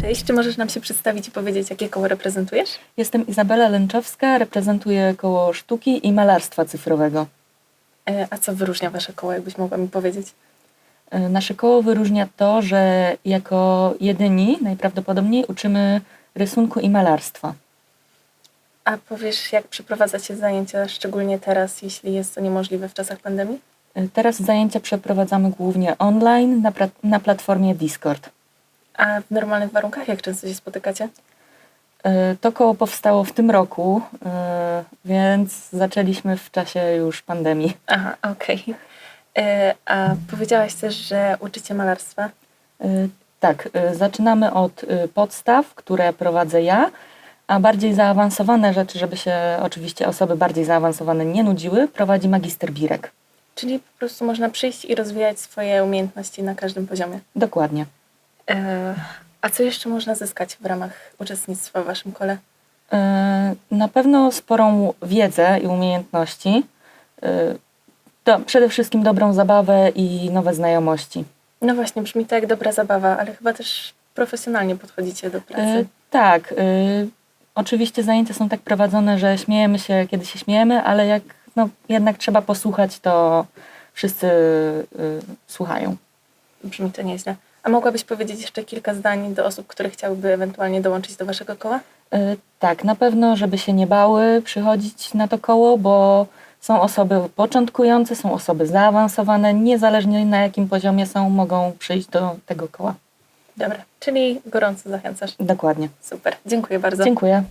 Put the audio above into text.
Cześć, czy możesz nam się przedstawić i powiedzieć, jakie koło reprezentujesz? Jestem Izabela Lęczowska, reprezentuję koło sztuki i malarstwa cyfrowego. E, A co wyróżnia wasze koło, jakbyś mogła mi powiedzieć? E, Nasze koło wyróżnia to, że jako jedyni najprawdopodobniej uczymy rysunku i malarstwa. A powiesz, jak przeprowadzacie zajęcia, szczególnie teraz, jeśli jest to niemożliwe w czasach pandemii? E, Teraz zajęcia przeprowadzamy głównie online na, na platformie Discord. A w normalnych warunkach jak często się spotykacie? E, To koło powstało w tym roku, e, więc zaczęliśmy w czasie już pandemii. Aha, okej. E, A powiedziałaś też, że uczycie malarstwa. Tak, zaczynamy od podstaw, które prowadzę ja, a bardziej zaawansowane rzeczy, żeby się oczywiście osoby bardziej zaawansowane nie nudziły, prowadzi magister Birek. Czyli po prostu można przyjść i rozwijać swoje umiejętności na każdym poziomie. Dokładnie. E, A co jeszcze można zyskać w ramach uczestnictwa w waszym kole? E, Na pewno sporą wiedzę i umiejętności, e, to przede wszystkim dobrą zabawę i nowe znajomości. No właśnie, brzmi to jak dobra zabawa, ale chyba też profesjonalnie podchodzicie do pracy. Tak, oczywiście zajęcia są tak prowadzone, że śmiejemy się, kiedy się śmiejemy, ale jak no, jednak trzeba posłuchać, to wszyscy słuchają. Brzmi to nieźle. A mogłabyś powiedzieć jeszcze kilka zdań do osób, które chciałyby ewentualnie dołączyć do waszego koła? E, Tak, na pewno, żeby się nie bały przychodzić na to koło, bo są osoby początkujące, są osoby zaawansowane, niezależnie na jakim poziomie są, mogą przyjść do tego koła. Dobra, czyli gorąco zachęcasz. Dokładnie. Super, dziękuję bardzo. Dziękuję.